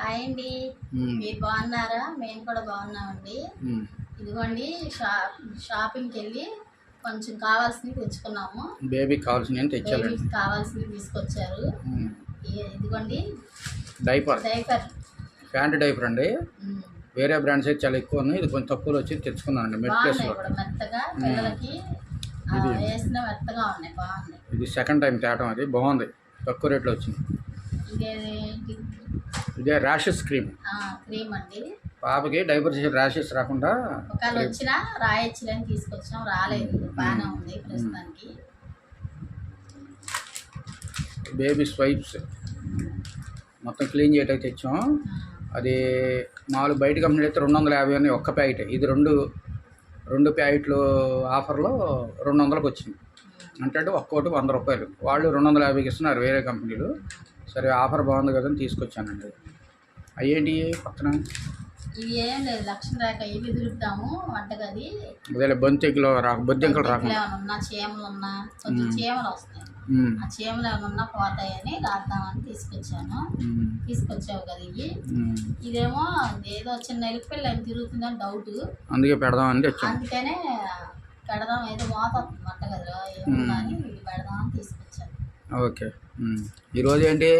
Hi అండి. మీరు బాగున్నారా? మేము కూడా బాగున్నామండి. ఇదిగోండి షాప్ షాపింగ్కి వెళ్ళి కొంచెం కావాల్సినవి తెచ్చుకున్నాము. బేబీకి కావాల్సినవి తెచ్చారండి బేబీకి కావాల్సినవి తీసుకొచ్చారు. ఇదిగోండి డైపర్. డైపర్. ప్యాంట్ డైపర్ అండి. వేరే బ్రాండ్స్ అయితే చాలా ఎక్కువ ఉన్నాయి. ఇది కొంచెం తక్కువలో వచ్చి తెచ్చుకున్నానండి. బాగున్నాయి ప్లేస్లో మెత్తగా. పిల్లలకి. వేసిన మెత్తగా ఉన్నాయి బాగున్నాయి. ఇది సెకండ్ టైం తేటం అది. బాగుంది. తక్కువ రేట్లో వచ్చింది. ఇదేంటి ఇదే ర్యాషెస్ క్రీమ్ క్రీమ్ అండి. పాపకి డైపర్ ర్యాషెస్ రాకుండా ఒకవేళ వచ్చినా రాయొచ్చులని రాలేదు. బాగానే ఉంది ప్రస్తుతానికి. బేబీ స్వైప్స్ మొత్తం క్లీన్ చేయడానికి తెచ్చాం. అది నాలుగు బయట కంపెనీలు అయితే రెండు వందల యాభై అని ఒక్క ప్యాకెట్. ఇది రెండు రెండు ప్యాకెట్లు ఆఫర్లో రెండు వందలకు వచ్చింది అంటే అంటే ఒక్కోటి వంద రూపాయలు. వాళ్ళు రెండు వందల యాభైకి ఇస్తున్నారు వేరే కంపెనీలు. సరే ఆఫర్ బాగుంది కదా తీసుకొచ్చానండి. అయ్యేంటి పక్కన? ఇవి ఏం లేదు లక్ష్మీ రేఖ ఇవి దులుపుతాము వంటగది. అదే బొంతెక్కులో రా బొద్దెంకలు ఏమైనా ఉన్నా చీమలు ఉన్నా కొంచెం చీమలు వస్తాయి. ఆ చీమలు ఏమైనా ఉన్నా పోతాయని రాద్దామని తీసుకొచ్చాను. తీసుకొచ్చావు కదా ఇవి. ఇదేమో ఏదో చిన్న ఎలుకపిల్ల ఏమి తిరుగుతుందని డౌట్. అందుకే పెడదామని తెచ్చాను. అందుకనే పెడదాం ఏదో మోత వంటగదిలో ఇవి పెడదామని తీసుకొచ్చాను. ఓకే. ఈరోజు ఏంటి?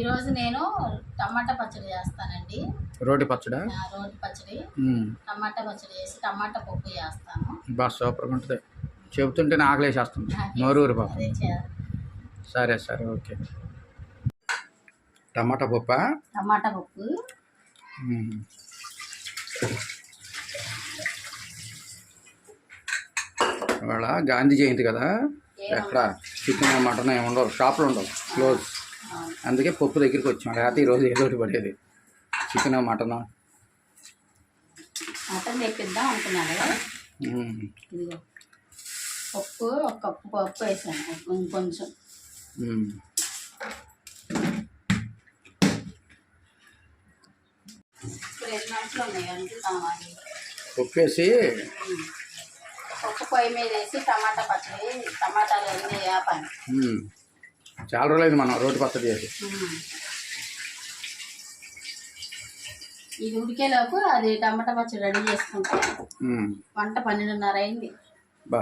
ఈరోజు నేను టమాటా పచ్చడి చేస్తానండి. రోటి పచ్చడా? రోటి పచ్చడి. టమాటా పచ్చడి చేసి టమాటా పప్పు చేస్తాను. బాగా సూపర్గా ఉంటుంది. చెబుతుంటే ఆకలేసేస్తుంది నోరూరు పాప. సరే సరే ఓకే. టమాటా పప్ప? టమాటా పప్పు. ఇవాళ గాంధీ జయంతి కదా. ఎక్కడ? చికెన్ మటన్ ఏమి ఉండవు. షాపులు ఉండవు. క్లోజ్. అందుకే పప్పు దగ్గరికి వచ్చాం. లేకపోతే ఈరోజు ఏదో ఒకటి పడేది. Chicken mutton? మటన్ తెప్పిద్దాం అనుకున్నాను పప్పు ఒక కప్పు పప్పు వేసాను. ఒక- కొంచెం. ఇప్పుడు ఎన్ని గంటలు ఉన్నాయి? వండుతామని పప్పు వేసి పొయ్యి మీద వేసి టమాటా పచ్చడి టమాటాలు అన్నీ వేపాను చాలా రోజులైంది మనం రోటి పచ్చడి చేసి. ఇది ఉడికేలోపు అది టమాటా పచ్చడి రెడీ చేసుకుంటే వంట పన్నెండున్నర అయింది. బా.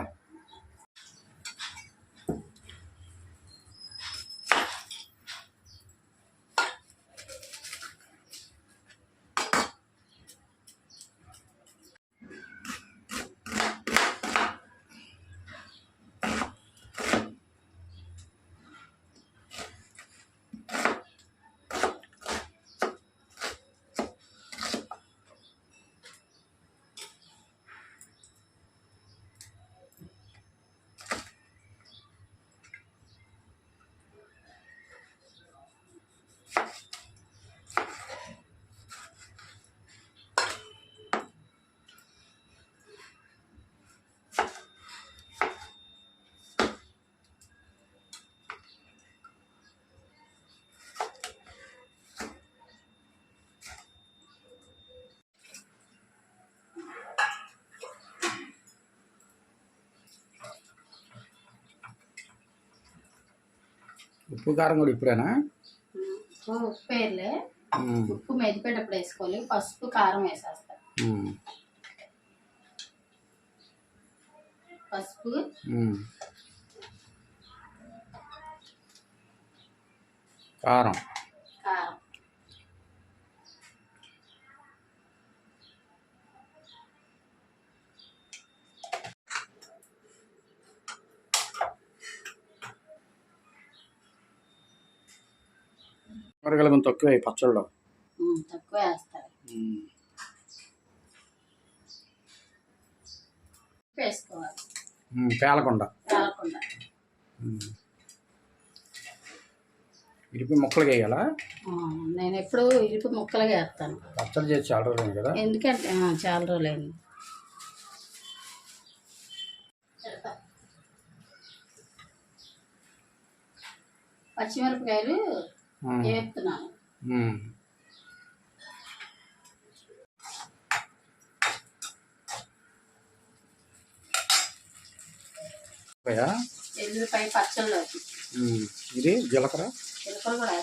ఉప్పు కారం కూడా ఇప్పుడేనా? ఉప్పు ఉప్పు వేయలే. ఉప్పు మెదిపేటప్పుడు వేసుకోవాలి. పసుపు కారం వేసేస్తా. పసుపు. కారం. కూరగాయలు తక్కువ ఉమ్, తక్కువ వేస్తారు. వేసుకోవాలి. పేలకుండా. కాలకుండా ఉమ్. ఇరిపి ముక్కలు వేయాలా? నేను ఎప్పుడు ఇరుపు ముక్కలుగా వేస్తాను. పచ్చడి చేసి చాలా రోజులు కదా? ఎందుకంటే చాలా రోజులైంది. పచ్చిమిరపకాయలు పచ్చళ్ళలోకి ఇది జీలకర్ర? కూడా.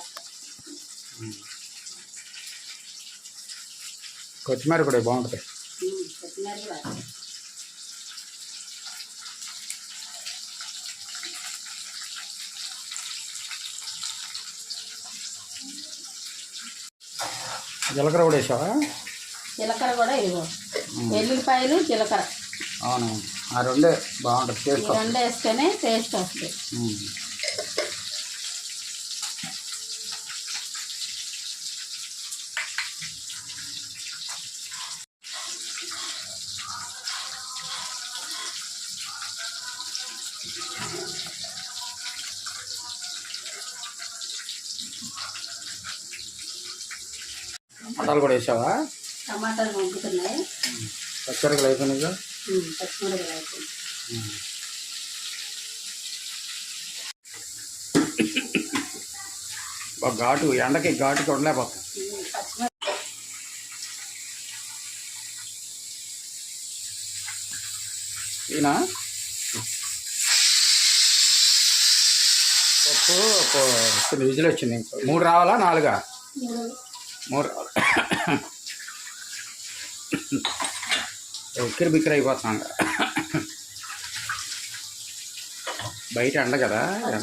కొత్తిమీర కూడా బాగుంటుంది. కొత్తిమీర కూడా జీలకర్ర కూడా వేసావా? జీలకర్ర కూడా ఇదిగో. వెల్లుల్లిపాయలు జీలకర్ర. అవును. ఆ రెండే బాగుంటుంది. టేస్ట్ రెండు వేస్తేనే టేస్ట్ వస్తుంది. టమాటాలు కూడా వేసావా? టమాటాలు పచ్చిమిరపకాయలు అయిపోయింది ఒక ఘాటు ఎండకి ఘాటుకి ఉండలేకపోతాం. ఈయన? పప్పు కొన్ని విజిల్ వచ్చింది. ఇంకో మూడు రావాలా? నాలుగా? రావాలి ఉక్కిరి బిక్కిరి అయిపోతున్నాం. బయట ఎండ కదా ఎండ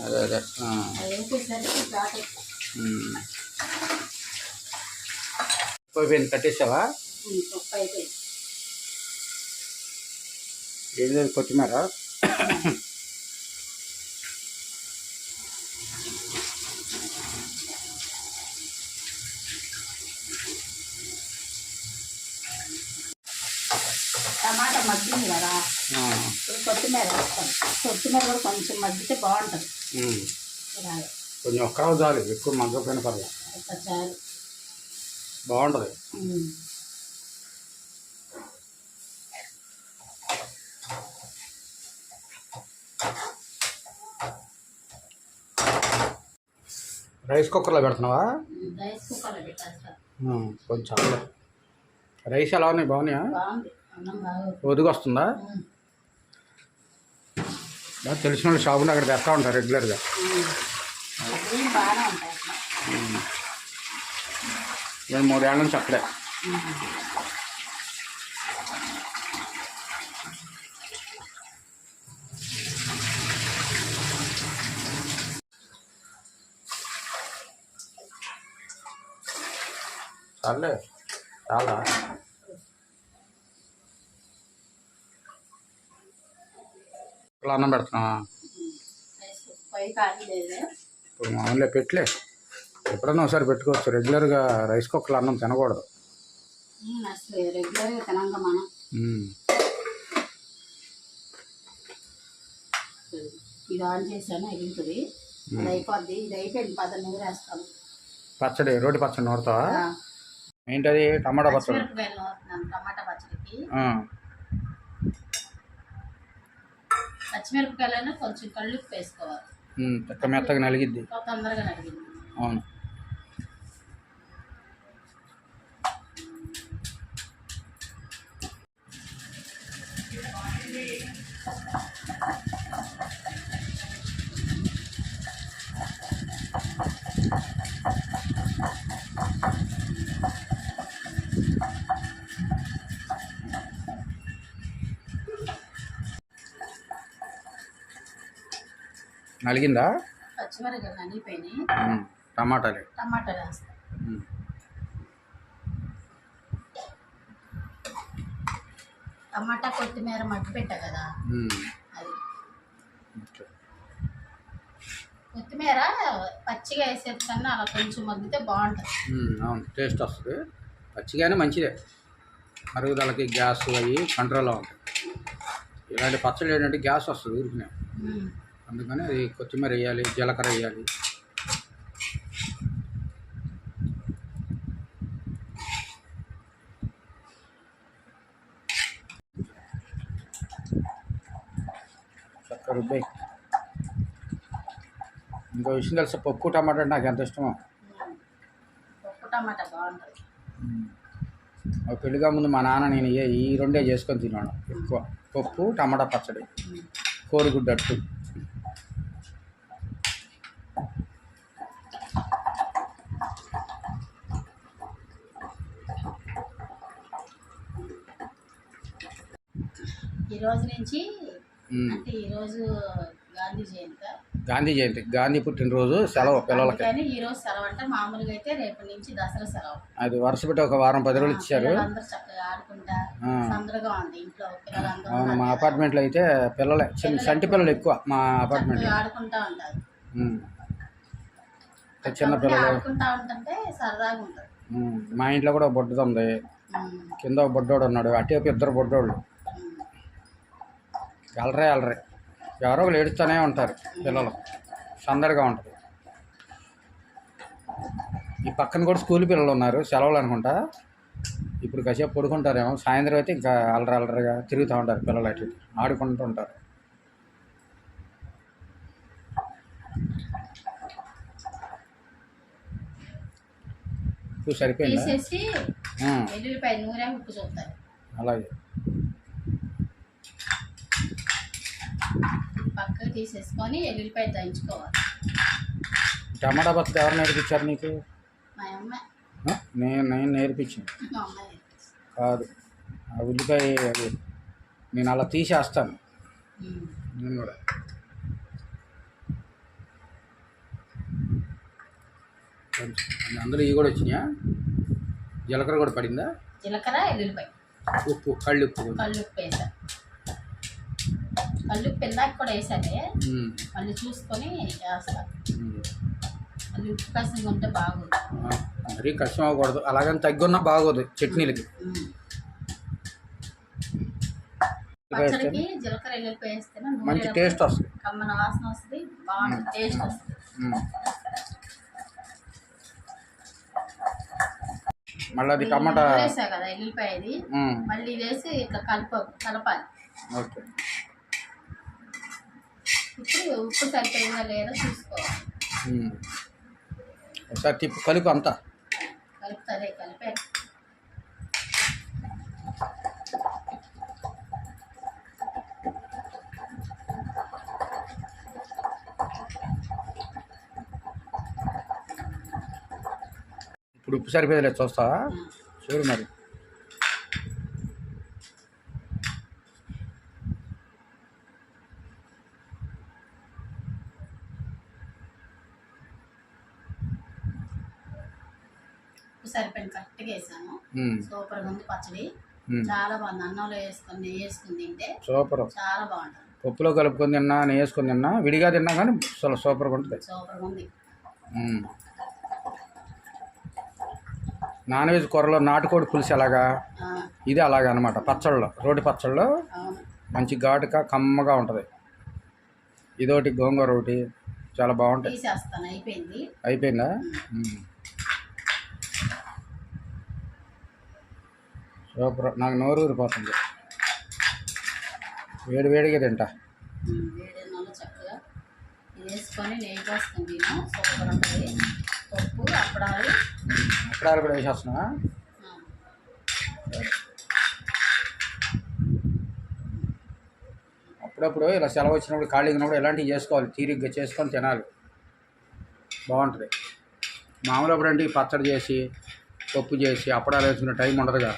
అదే అదే. అయిపోయింది కట్టేసావా? ఏది లేదు కొత్తిమీర టమాటా మగ్గింది కదా ఆ, ఇప్పుడు కొత్తిమీర వేస్తాం కొత్తిమీర కూడా కొంచెం మగ్గితే బాగుంటుంది. ఇలాగ. కొంచెం ఒక్క చాలు ఎక్కువ మగ్గపోయిన పర్లేదు. ఒక చాలు. బాగుంటుంది. రైస్ కుక్కర్లో పెడుతున్నావా? రైస్ కుక్కర్లో కొంచెం. రైస్ ఎలా ఉన్నాయి? బాగున్నాయా? బాగుంది అన్నం బాగా ఒదుగు వస్తుందా ఉమ్. బాగా తెలిసిన వాళ్ళు షాపులో అక్కడ తెస్తా ఉంటారు రెగ్యులర్గా. నేను మూడేళ్ళ నుంచి అక్కడే. చాలే చాలా. అన్నం పెడుతున్నావా ఇప్పుడు మామూలుగా పెట్టలే. ఎప్పుడన్నా ఒకసారి పెట్టుకోవచ్చు. రెగ్యులర్గా రైస్ కుక్కర్లో అన్నం తినకూడదు. రెగ్యులర్గా తినంగా మనం. ఇది ఆన్ చేశాను ఎగురుతుంది అది అయిపోద్ది. ఇది అయిపోయింది. పచ్చడి రోటి పచ్చడి నూరుతావా? ఏంటది? టమాటా పచ్చడి. టమాటా పచ్చడికి ఆ, పచ్చిమిరపకాయలను కొంచెం కళ్ళు వేసుకోవాలి. చెక్క మెత్తగా నలిగిద్ది. తొందరగా నడిగింది అవును. నలిగిందా? నలిగిపోయినాయి. టమాటాలే. టమాటాలు. టమాటా కొత్తిమీర మట్టి పెట్టా కదా. అది. కొత్తిమీర పచ్చిగా వేసేది కన్నా అలా కొంచెం మగ్గితే బాగుంటుంది. అవును. టేస్ట్ వస్తుంది. పచ్చిగానే మంచిదే. మరుగుదలకి గ్యాస్ అవి కంట్రోల్లో ఉంటాయి. ఇలాంటి పచ్చడి ఏంటంటే గ్యాస్ వస్తుంది ఊరికినే. ఉమ్. అందుకని అది కొత్తిమీర వేయాలి జీలకర్ర వేయాలి. రుబ్బాయి. ఇంకో విషయం తెలుసా పప్పు టమాటా అంటే నాకు ఎంత ఇష్టమో? పెళ్ళిగా ముందు మా నాన్న నేను ఈ రెండే చేసుకొని తిన్నాను ఎక్కువ. పప్పు టమాటా పచ్చడి. కోడిగుడ్డు అట్టు. ఈ రోజు నుంచి. అంటే ఈ రోజు గాంధీ జయంతి. గాంధీ జయంతి. గాంధీ పుట్టినరోజు సెలవు పిల్లలకి. కానీ ఈ రోజు సెలవు అంటే మామూలుగా అయితే రేపటి నుంచి దసరా సెలవు. అది వరుస పెట్టి ఒక వారం పది రోజులు ఇచ్చారు. పిల్లలందరూ చక్కగా ఆడుకుంటా ఆ. సందడిగా ఉంది ఇంట్లో అవును మా అపార్ట్మెంట్లో అయితే పిల్లలే చిన్న సంటి పిల్లలు ఎక్కువ మా అపార్ట్మెంట్లో. ఆడుకుంటా ఉంటారు. చిన్న పిల్లలు. ఆడుకుంటా ఉంటుంటే సరదాగా ఉంటుంది. మా ఇంట్లో కూడా బొడ్డుది ఉంది. కింద ఒక బొడ్డోడు ఉన్నాడు. అటువైపు ఇద్దరు బొడ్డోళ్ళు. ఉమ్. ఎలరే ఎలరే. ఎవరో ఒకరు ఏడుస్తూనే ఉంటారు పిల్లలు. సందడిగా ఉంటుంది. ఈ పక్కన కూడా స్కూల్ పిల్లలు ఉన్నారు సెలవులు అనుకుంటా. ఇప్పుడు కాసేపు పడుకుంటారేమో సాయంత్రం అయితే ఇంకా అలర అలరగా తిరుగుతూ ఉంటారు పిల్లలు అటు. ఆడుకుంటూ ఉంటారు. సరిపోయిందా? అలాగే. పక్కకు తీసేసుకొని ఎల్లుల్లిపాయ దంచుకోవాలి. టమాటా పచ్చడి ఎవరు నేర్పించారు నీకు? మా అమ్మ. ఆ, నేను నేను నేర్పించాను మా అమ్మ నేర్పిస్తుంది. కాదు. ఆ ఉల్లిపాయ అది నేను అలా తీసేస్తాను. నేను కూడా. అందులో ఇవి కూడా వచ్చినాయా? జీలకర్ర కూడా పడిందా? జీలకర్ర ఎల్లుల్లిపాయ. ఉప్పు కళ్ళు ఉప్పు కొంచెం. కల్లుప్పు వేసా. కల్లుప్పు ఇందాక కూడా వేసానే మళ్ళీ చూసుకొని వేస్తా. ఉమ్. మళ్ళీ ఉప్పు కాసిన ఉంటే బాగోదు మరీ కష్టం అవ్వకూడదు. అలాగని తగ్గున్నా బాగోదు చట్నీలకి. వేస్తేనే పచ్చడికి జీలకర్ర ఎల్లుల్లిపాయ వేస్తేనే మంచి టేస్ట్ వస్తుంది. కమ్మన వాసన వస్తుంది బాగుంటుంది టేస్ట్ వస్తుంది. మళ్ళీ అది టమాటా వేసా కదా ఎల్లుల్లిపాయ మళ్ళీ ఇది వేసి ఇట్లా కలప కలపాలి. ఓకే. ఇప్పుడు ఉప్పు సరిపోయిందా లేదా చూసుకోవాలి. ఒకసారి తిప్పు కలుపు అంతా. కలుపుతుంది కలిపే. ఇప్పుడు ఉప్పు సరిపోయేది చూస్తావా? చూడు మరి ఉప్పు సరిపోయింది కరెక్ట్గా వేసాను ఉమ్, సూపర్గా ఉంది పచ్చడి. చాలా బాగుంది. అన్నంలో వేసుకొని తింటే సూపర్. చాలా బాగుంటుంది. పప్పులో కలుపుకొని తిన్నా నెయ్యి వేసుకొని తిన్నా విడిగా తిన్నా కానీ చాలా సూపర్గా ఉంటుంది. సూపర్గా ఉంది. నాన్ వెజ్ కూరలో నాటుకోడి పులుసు ఎలాగా? ఇది అలాగా అనమాట పచ్చళ్ళలో రోటి పచ్చళ్ళలో అవును. మంచి ఘాటుగా కమ్మగా ఉంటుంది. ఇదొకటి గోంగూర ఒకటి చాలా బాగుంటాయి. తీసేస్తాను. అయిపోయింది అయిపోయిందా ఉమ్. సూపర్. నాకు నోరు ఊరిపోతుంది. వేడి వేడిగా తింటా. ఉమ్, వేడి అన్నంలో చక్కగా. ఇది వేసుకొని నెయ్యి పోసుకొని తిను సూపర్ ఉంటుంది. పప్పు అప్పడాలు. అప్పుడాలు కూడా వేసేస్తున్నా అప్పుడప్పుడు ఇలా సెలవు వచ్చినప్పుడు ఖాళీగా ఉన్నప్పుడు ఇలాంటివి చేసుకోవాలి? తీరిగ్గా చేసుకొని తినాలి. బాగుంటుంది. మామూలు అప్పుడు ఈ పచ్చడి చేసి పప్పు చేసి అప్పడాలు వేసుకునే టైం ఉండదుగా.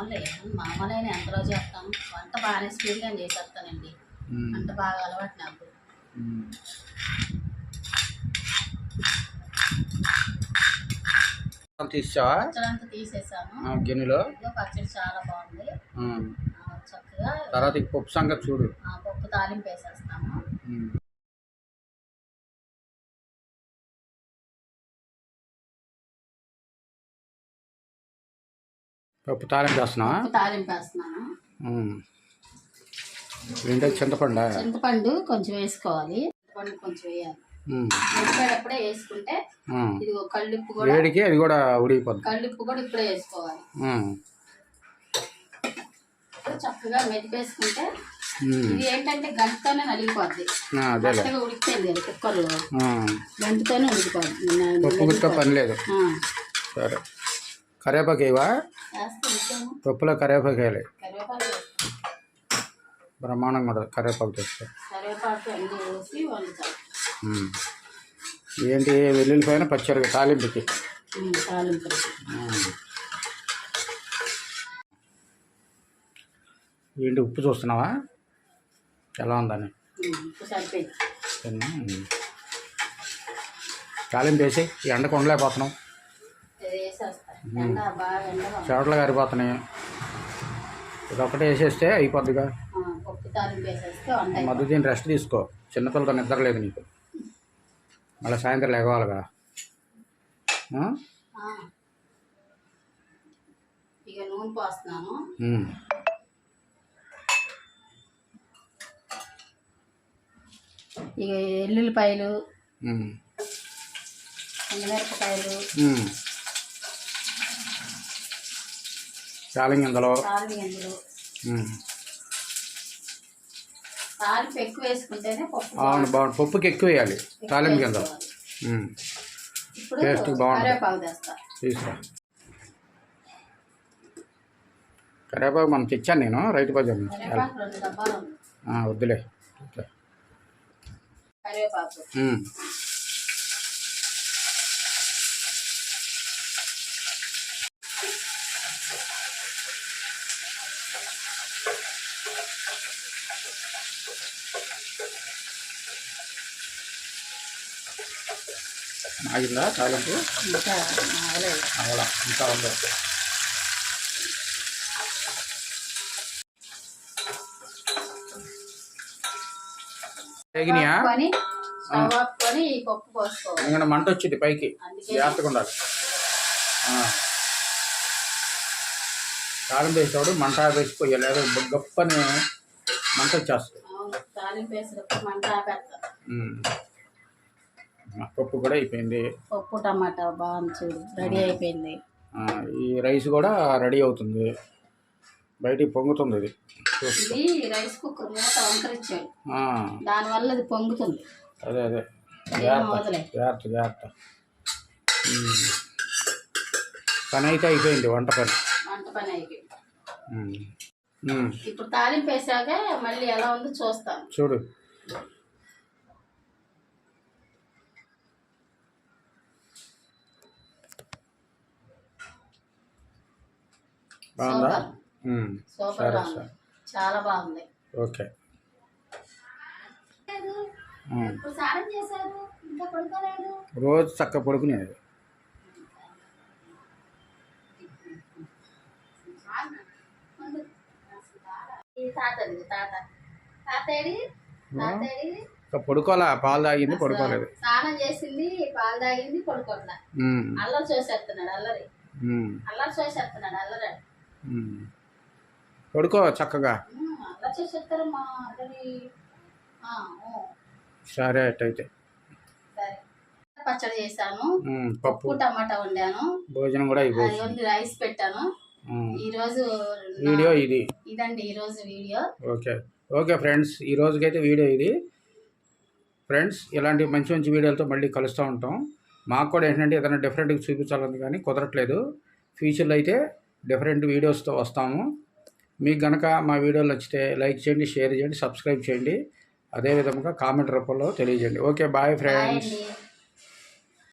అవునులే మామూలైన ఎంతలో చేస్తాను వంట బాగానే స్పీడ్గా చేసేస్తానండి. వంట బాగా అలవాటు నాకు. తీసావా తీసేసాను. ఆ, గిన్నెలో? పచ్చడి చాలా బాగుంది. చక్కగా తర్వాత ఈ పప్పు సంగతి చూడు. ఆ, పప్పు తాలింపు వేసేస్తాను. పప్పు తాలింపు చేస్తున్నావా పప్పు తాలింపు వేస్తున్నాను. ఏంటో చింతపండా? చింతపండు కొంచెం వేసుకోవాలి. చింతపండు కొంచెం వేయాలి. ఉడికేటప్పుడే వేసుకుంటే. ఇదిగో కళ్ళుప్పు కూడా వేడికి అది కూడా ఉడికిపోద్ది. కళ్ళుప్పు కూడా ఇప్పుడే వేసుకోవాలి. చక్కగా మెదిపేసుకుంటే. ఇది ఏంటంటే గంటతోనే నలిగిపోద్ది. మెత్తగా ఉడికిపోయింది కుక్కర్లో. గంటతోనే ఉడికిపోద్ది. పప్పు పని లేదు. సరే. ఉడికాము పప్పులో వేయాలి కరివేపాకు వేస్తాం. బ్రహ్మాండంగా ఉంటుంది కరివేపాకు తెస్తే. ఏంటి వెల్లుల్లిపోయిన పచ్చడి తాలింపుకి. ఏంటి ఉప్పు చూస్తున్నావా ఎలా ఉందని? తాలింపు వేసి ఈ ఎండకు ఉండలేకపోతున్నాం గారిపోతున్నాయి ఇది ఒకటే వేసేస్తే అయిపోద్దిగా. మధ్య దీన్ని రెస్ట్ తీసుకో చిన్నపిల్లతో నిద్ర లేదు నీకు మళ్ళీ సాయంత్రం? ఆ. ఇక నూనె పోస్తున్నాను ఉమ్. ఇక ఎల్లుల్లిపాయలు. ఎండుమిరపకాయలు చాలింగ్ తాలింపు ఎక్కువ వేసుకుంటేనే పప్పు అవును బాగుంది పప్పుకి ఎక్కువ వేయాలి. తాలింపు గింజలు. ఇప్పుడు టేస్ట్ బాగుంటుంది. కరివేపాకు తెస్తా తీసుకో. కరివేపాకు మనం తెచ్చాను నేను రైతు బజార్ వద్దులే. ఓకే. ఆగిందా? తాలింపు? ఇంకా అవలా ఇంకా ఉందో. తెగినాయా? ఇంకా మంట వచ్చింది పైకి. జాగ్రత్తగా ఉండాలి. ఆ. తాళం వేసేవాడు మంట వేసి పోయాలి లేదా గొప్పని మంట వచ్చేస్తుంది అవును తాలింపు వేసినప్పుడు మంట ఆపేస్తాను ఉమ్. ఆ, పప్పు కూడా అయిపోయింది. పప్పు టమాటా చూడు రెడీ అయిపోయింది. ఈ రైస్ కూడా రెడీ అవుతుంది. బయటికి పొంగుతుంది ఇది రైస్ కుక్కర్ మూత వంకరిచ్చాడు దానివల్ల అది పొంగుతుంది. అదే అదే. జాగ్రత్త జాగ్రత్త. పని అయితే అయిపోయింది వంట పని. వంట పని అయిపోయింది. ఇప్పుడు తాలింపు వేసాక మళ్ళీ ఎలా ఉందో చూస్తాను చూడు. బాగుందా? సరే సరే. చాలా బాగుంది. ఓకే. రోజు చక్క పడుకునేది. పడుకోవాలా పాలు తాగింది పడుకోలేదు. స్నానం చేసింది పాలు తాగింది పడుకోట్లా. అల్లరి చూసేస్తున్నాడు అల్లరి. అల్లరి చూసేస్తున్నాడు అల్లరి. పడుకో చక్కగా. సరే సరే పచ్చడి చేశాను. పప్పు. టమాటా వండాను. భోజనం కూడా అయిపోయింది రైస్ పెట్టాను. ఈ రోజు వీడియో ఇది. ఇదండి ఈ రోజు వీడియో. ఓకే. ఓకే ఫ్రెండ్స్ ఈ రోజుకైతే వీడియో ఇది. ఫ్రెండ్స్ ఇలాంటి మంచి మంచి వీడియోలతో మళ్ళీ కలుస్తూ ఉంటాం. మాకు కూడా ఏంటంటే ఏదైనా డిఫరెంట్గా చూపించాలని కానీ కుదరట్లేదు. ఫ్యూచర్లో అయితే డిఫరెంట్ వీడియోస్తో వస్తాము. మీకు గనక మా వీడియోలు నచ్చితే లైక్ చేయండి షేర్ చేయండి సబ్స్క్రైబ్ చేయండి. అదేవిధంగా కామెంట్ రూపంలో తెలియజేయండి. Okay bye friends.